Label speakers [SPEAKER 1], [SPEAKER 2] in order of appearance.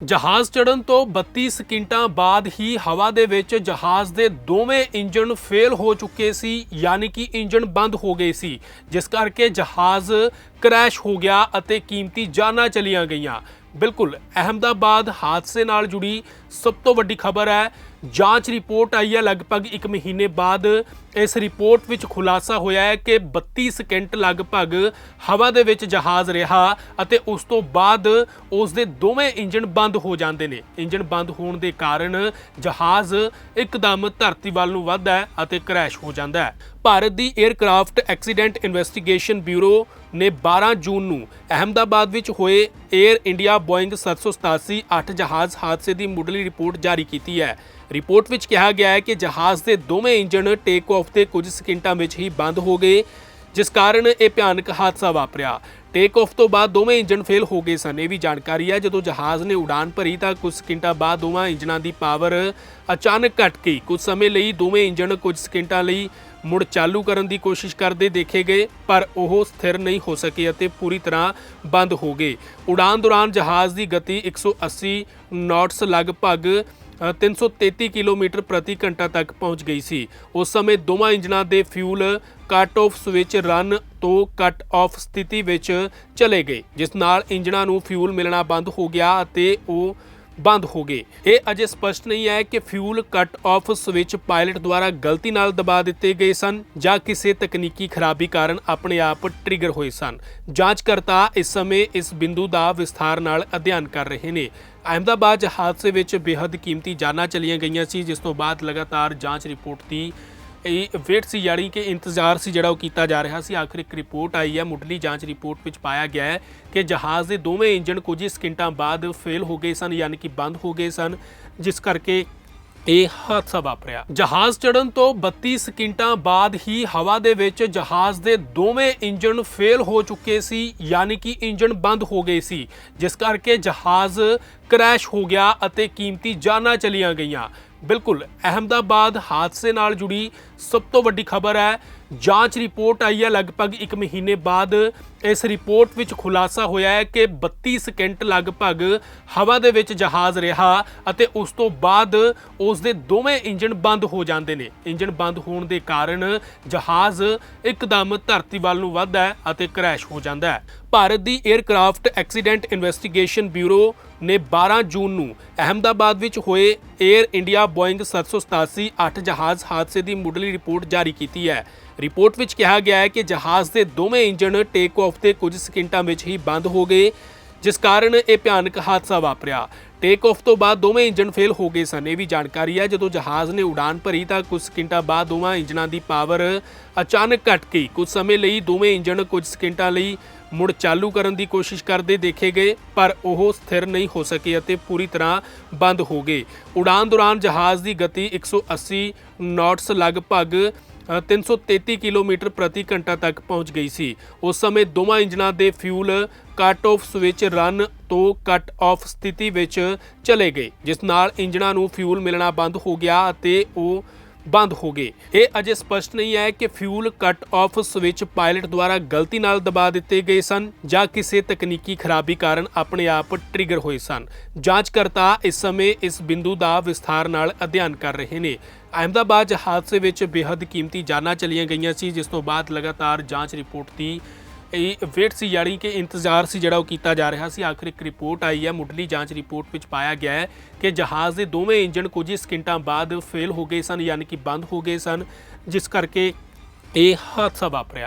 [SPEAKER 1] ਜਹਾਜ਼ ਚੜਨ ਤੋਂ 32 ਸਕਿੰਟਾਂ ਬਾਅਦ ਹੀ ਹਵਾ ਦੇ ਵਿੱਚ ਜਹਾਜ਼ ਦੇ ਦੋਵੇਂ ਇੰਜਨ ਫੇਲ ਹੋ ਚੁੱਕੇ ਸੀ, ਯਾਨੀ ਕਿ ਇੰਜਨ ਬੰਦ ਹੋ ਗਏ ਸੀ, ਜਿਸ ਕਰਕੇ ਜਹਾਜ਼ ਕ੍ਰੈਸ਼ ਹੋ ਗਿਆ ਅਤੇ ਕੀਮਤੀ ਜਾਨਾਂ ਚਲੀਆਂ ਗਈਆਂ। ਬਿਲਕੁਲ, ਅਹਮਦਾਬਾਦ ਹਾਦਸੇ ਨਾਲ ਜੁੜੀ ਸਭ ਤੋਂ ਵੱਡੀ ਖਬਰ ਹੈ, ਜਾਂਚ ਰਿਪੋਰਟ ਆਈ ਹੈ ਲਗਭਗ 1 ਮਹੀਨੇ ਬਾਅਦ। ਇਸ ਰਿਪੋਰਟ ਵਿੱਚ ਖੁਲਾਸਾ ਹੋਇਆ ਹੈ ਕਿ 32 ਸਕਿੰਟ ਲਗਭਗ ਹਵਾ ਦੇ ਵਿੱਚ ਜਹਾਜ਼ ਰਿਹਾ ਅਤੇ ਉਸ ਤੋਂ ਬਾਅਦ ਉਸ ਦੇ ਦੋਵੇਂ ਇੰਜਣ ਬੰਦ ਹੋ ਜਾਂਦੇ ਨੇ। ਇੰਜਣ ਬੰਦ ਹੋਣ ਦੇ ਕਾਰਨ ਜਹਾਜ਼ ਇੱਕਦਮ ਧਰਤੀ ਵੱਲ ਨੂੰ ਵੱਧਦਾ ਹੈ ਅਤੇ ਕ੍ਰੈਸ਼ ਹੋ ਜਾਂਦਾ ਹੈ। ਭਾਰਤ ਦੀ 에ਅਰਕ੍ਰਾਫਟ ਐਕਸੀਡੈਂਟ ਇਨਵੈਸਟੀਗੇਸ਼ਨ ਬਿਊਰੋ ਨੇ 12 ਜੂਨ ਨੂੰ ਅਹਮਦਾਬਾਦ ਵਿੱਚ ਹੋਏ 에ਅਰ ਇੰਡੀਆ ਬੋਇੰਗ 787 8 ਜਹਾਜ਼ ਹਾਦਸੇ ਦੀ ਮੁੱਢਲੀ ਰਿਪੋਰਟ ਜਾਰੀ ਕੀਤੀ ਹੈ। ਰਿਪੋਰਟ ਵਿੱਚ ਕਿਹਾ ਗਿਆ ਹੈ ਕਿ ਜਹਾਜ਼ ਦੇ ਦੋਵੇਂ ਇੰਜਣ ਟੇਕ ਆਫ ਦੇ ਕੁਝ ਸਕਿੰਟਾਂ ਵਿੱਚ ਹੀ ਬੰਦ ਹੋ ਗਏ, ਜਿਸ ਕਾਰਨ ਇਹ ਭਿਆਨਕ ਹਾਦਸਾ ਵਾਪਰਿਆ। ਟੇਕ ਆਫ ਤੋਂ ਬਾਅਦ ਦੋਵੇਂ ਇੰਜਨ ਫੇਲ ਹੋ ਗਏ ਸਨ। ਇਹ ਵੀ ਜਾਣਕਾਰੀ ਹੈ, ਜਦੋਂ ਜਹਾਜ਼ ਨੇ ਉਡਾਨ ਭਰੀ ਤਾਂ ਕੁਝ ਸਕਿੰਟਾਂ ਬਾਅਦ ਦੋਵਾਂ ਇੰਜਨਾਂ ਦੀ ਪਾਵਰ ਅਚਾਨਕ ਘਟ ਗਈ। ਕੁਝ ਸਮੇਂ ਲਈ ਦੋਵੇਂ ਇੰਜਨ ਕੁਝ ਸਕਿੰਟਾਂ ਲਈ ਮੁੜ ਚਾਲੂ ਕਰਨ ਦੀ ਕੋਸ਼ਿਸ਼ ਕਰਦੇ ਦੇਖੇ ਗਏ, ਪਰ ਉਹ ਸਥਿਰ ਨਹੀਂ ਹੋ ਸਕੇ ਅਤੇ ਪੂਰੀ ਤਰ੍ਹਾਂ ਬੰਦ ਹੋ ਗਏ। ਉਡਾਨ ਦੌਰਾਨ ਜਹਾਜ਼ ਦੀ ਗਤੀ 180 ਨੌਟਸ ਲਗਭਗ 333 ਕਿਲੋਮੀਟਰ ਪ੍ਰਤੀ ਘੰਟਾ ਤੱਕ ਪਹੁੰਚ ਗਈ ਸੀ। ਉਸ ਸਮੇਂ ਦੋਵਾਂ ਇੰਜਨਾਂ ਦੇ fuel cut off switch run ਤੋਂ ਕੱਟ ਆਫ ਸਥਿਤੀ ਵਿੱਚ ਚਲੇ ਗਏ, ਜਿਸ ਨਾਲ ਇੰਜਨਾਂ ਨੂੰ ਫਿਊਲ ਮਿਲਣਾ ਬੰਦ ਹੋ ਗਿਆ ਅਤੇ ਉਹ ਬੰਦ ਹੋ ਗਏ। ਇਹ ਅਜੇ ਸਪਸ਼ਟ ਨਹੀਂ ਹੈ ਕਿ fuel cut off switch pilot ਦੁਆਰਾ ਗਲਤੀ ਨਾਲ ਦਬਾ ਦਿੱਤੇ ਗਏ ਸਨ ਜਾਂ ਕਿਸੇ ਤਕਨੀਕੀ ਖਰਾਬੀ ਕਾਰਨ ਆਪਣੇ ਆਪ ਟ੍ਰਿਗਰ ਹੋਏ ਸਨ। ਜਾਂਚਕਰਤਾ ਇਸ ਸਮੇਂ ਇਸ ਬਿੰਦੂ ਦਾ ਵਿਸਥਾਰ ਨਾਲ ਅਧਿਐਨ ਕਰ ਰਹੇ ਨੇ। ਅਹਿਮਦਾਬਾਦ ਹਾਦਸੇ ਵਿੱਚ ਬੇहद ਕੀਮਤੀ ਜਾਨਾਂ ਚਲੀਆਂ ਗਈਆਂ ਸੀ, ਜਿਸ ਤੋਂ ਬਾਅਦ ਲਗਾਤਾਰ ਜਾਂਚ ਰਿਪੋਰਟ ਦੀ ਇਹ ਵੇਟ ਸੀ ਯਾਨੀ ਕਿ ਇੰਤਜ਼ਾਰ ਸੀ ਜਿਹੜਾ ਉਹ ਕੀਤਾ ਜਾ ਰਿਹਾ ਸੀ। ਆਖਰ ਇੱਕ ਰਿਪੋਰਟ ਆਈ ਹੈ, ਮੁੱਢਲੀ ਜਾਂਚ ਰਿਪੋਰਟ ਵਿੱਚ ਪਾਇਆ ਗਿਆ ਹੈ ਕਿ ਜਹਾਜ਼ ਦੇ ਦੋਵੇਂ ਇੰਜਨ ਕੁਝ ਹੀ ਸਕਿੰਟਾਂ ਬਾਅਦ ਫੇਲ ਹੋ ਗਏ ਸਨ, ਯਾਨੀ ਕਿ ਬੰਦ ਹੋ ਗਏ ਸਨ, ਜਿਸ ਕਰਕੇ ਇਹ ਹਾਦਸਾ ਵਾਪਰਿਆ। ਜਹਾਜ਼ ਚੜਨ ਤੋਂ 32 ਸਕਿੰਟਾਂ ਬਾਅਦ ਹੀ ਹਵਾ ਦੇ ਵਿੱਚ ਜਹਾਜ਼ ਦੇ ਦੋਵੇਂ ਇੰਜਨ ਫੇਲ ਹੋ ਚੁੱਕੇ ਸੀ, ਯਾਨੀ ਕਿ ਇੰਜਨ ਬੰਦ ਹੋ ਗਏ ਸੀ, ਜਿਸ ਕਰਕੇ ਜਹਾਜ਼ ਕ੍ਰੈਸ਼ ਹੋ ਗਿਆ ਅਤੇ ਕੀਮਤੀ ਜਾਨਾਂ ਚਲੀਆਂ ਗਈਆਂ। ਬਿਲਕੁਲ ਅਹਮਦਾਬਾਦ ਹਾਦਸੇ ਨਾਲ ਜੁੜੀ ਸਭ ਤੋਂ ਵੱਡੀ ਖਬਰ ਹੈ ਜਾਂਚ ਰਿਪੋਰਟ ਆਈ ਹੈ। ਲਗਭਗ 1 ਮਹੀਨੇ ਬਾਅਦ ਇਸ ਰਿਪੋਰਟ ਵਿੱਚ ਖੁਲਾਸਾ ਹੋਇਆ ਹੈ ਕਿ 32 ਸਕਿੰਟ ਲਗਭਗ ਹਵਾ ਦੇ ਵਿੱਚ ਜਹਾਜ਼ ਰਿਹਾ ਅਤੇ ਉਸ ਤੋਂ ਬਾਅਦ ਉਸ ਦੇ ਦੋਵੇਂ ਇੰਜਣ ਬੰਦ ਹੋ ਜਾਂਦੇ ਨੇ। ਇੰਜਣ ਬੰਦ ਹੋਣ ਦੇ ਕਾਰਨ ਜਹਾਜ਼ ਇੱਕਦਮ ਧਰਤੀ ਵੱਲ ਨੂੰ ਵੱਧਦਾ ਹੈ ਅਤੇ ਕ੍ਰੈਸ਼ ਹੋ ਜਾਂਦਾ ਹੈ। ਭਾਰਤ ਦੀ 에ਅਰਕ੍ਰਾਫਟ ਐਕਸੀਡੈਂਟ ਇਨਵੈਸਟੀਗੇਸ਼ਨ ਬਿਊਰੋ ਨੇ 12 ਜੂਨ ਨੂੰ ਅਹਮਦਾਬਾਦ ਵਿੱਚ ਹੋਏ 에ਅਰ ਇੰਡੀਆ ਬੋਇੰਗ 787 8 ਜਹਾਜ਼ ਹਾਦਸੇ ਦੀ ਮੁੱਢਲੀ ਰਿਪੋਰਟ ਜਾਰੀ ਕੀਤੀ ਹੈ। ਰਿਪੋਰਟ ਵਿੱਚ ਕਿਹਾ ਗਿਆ ਹੈ ਕਿ ਜਹਾਜ਼ ਦੇ ਦੋਵੇਂ ਇੰਜਣ ਟੇਕ ਆਫ ਦੇ ਕੁਝ ਸਕਿੰਟਾਂ ਵਿੱਚ ਹੀ ਬੰਦ ਹੋ ਗਏ, ਜਿਸ ਕਾਰਨ ਇਹ ਭਿਆਨਕ ਹਾਦਸਾ ਵਾਪਰਿਆ। ਟੇਕ ਆਫ ਤੋਂ ਬਾਅਦ ਦੋਵੇਂ ਇੰਜਣ ਫੇਲ ਹੋ ਗਏ ਸਨ। ਇਹ ਵੀ ਜਾਣਕਾਰੀ ਹੈ, ਜਦੋਂ ਜਹਾਜ਼ ਨੇ ਉਡਾਨ ਭਰੀ ਤਾਂ ਕੁਝ ਸਕਿੰਟਾਂ ਬਾਅਦ ਦੋਵਾਂ ਇੰਜਨਾਂ ਦੀ ਪਾਵਰ ਅਚਾਨਕ ਘਟ ਗਈ। ਕੁਝ ਸਮੇਂ ਲਈ ਦੋਵੇਂ ਇੰਜਣ ਕੁਝ ਸਕਿੰਟਾਂ ਲਈ ਮੁੜ ਚਾਲੂ ਕਰਨ ਦੀ ਕੋਸ਼ਿਸ਼ ਕਰਦੇ ਦੇਖੇ ਗਏ, ਪਰ ਉਹ ਸਥਿਰ ਨਹੀਂ ਹੋ ਸਕੇ ਅਤੇ ਪੂਰੀ ਤਰ੍ਹਾਂ ਬੰਦ ਹੋ ਗਏ। ਉਡਾਨ ਦੌਰਾਨ ਜਹਾਜ਼ ਦੀ ਗਤੀ 180 ਨੌਟਸ ਲਗਭਗ 333 ਕਿਲੋਮੀਟਰ ਪ੍ਰਤੀ ਘੰਟਾ ਤੱਕ ਪਹੁੰਚ ਗਈ ਸੀ। ਉਸ ਸਮੇਂ ਦੋਵਾਂ ਇੰਜਨਾਂ ਦੇ fuel cut off switch run ਤੋਂ ਕੱਟ ਆਫ ਸਥਿਤੀ ਵਿੱਚ ਚਲੇ ਗਏ, ਜਿਸ ਨਾਲ ਇੰਜਨਾਂ ਨੂੰ ਫਿਊਲ ਮਿਲਣਾ ਬੰਦ ਹੋ ਗਿਆ ਅਤੇ ਉਹ ਬੰਦ ਹੋ ਗਏ। ਇਹ ਅਜੇ ਸਪਸ਼ਟ ਨਹੀਂ ਹੈ ਕਿ fuel cut off switch pilot ਦੁਆਰਾ ਗਲਤੀ ਨਾਲ ਦਬਾ ਦਿੱਤੇ ਗਏ ਸਨ ਜਾਂ ਕਿਸੇ ਤਕਨੀਕੀ ਖਰਾਬੀ ਕਾਰਨ ਆਪਣੇ ਆਪ ਟ੍ਰਿਗਰ ਹੋਏ ਸਨ। ਜਾਂਚਕਰਤਾ ਇਸ ਸਮੇਂ ਇਸ ਬਿੰਦੂ ਦਾ ਵਿਸਥਾਰ ਨਾਲ ਅਧਿਐਨ ਕਰ ਰਹੇ ਨੇ। ਅਹਿਮਦਾਬਾਦ ਹਾਦਸੇ ਵਿੱਚ ਬੇहद ਕੀਮਤੀ ਜਾਨਾਂ ਚਲੀਆਂ ਗਈਆਂ ਸੀ, ਜਿਸ ਤੋਂ ਬਾਅਦ ਲਗਾਤਾਰ ਜਾਂਚ ਰਿਪੋਰਟ ਦੀ ਇਹ ਵੇਟ ਸੀ ਯਾਨੀ ਕਿ ਇੰਤਜ਼ਾਰ ਸੀ ਜਿਹੜਾ ਉਹ ਕੀਤਾ ਜਾ ਰਿਹਾ ਸੀ। ਆਖਰ ਇੱਕ ਰਿਪੋਰਟ ਆਈ ਹੈ, ਮੁੱਢਲੀ ਜਾਂਚ ਰਿਪੋਰਟ ਵਿੱਚ ਪਾਇਆ ਗਿਆ ਹੈ ਕਿ ਜਹਾਜ਼ ਦੇ ਦੋਵੇਂ ਇੰਜਣ ਕੁਝ ਹੀ ਸਕਿੰਟਾਂ ਬਾਅਦ ਫੇਲ ਹੋ ਗਏ ਸਨ, ਯਾਨੀ ਕਿ ਬੰਦ ਹੋ ਗਏ ਸਨ, ਜਿਸ ਕਰਕੇ ਇਹ ਹਾਦਸਾ ਵਾਪਰਿਆ।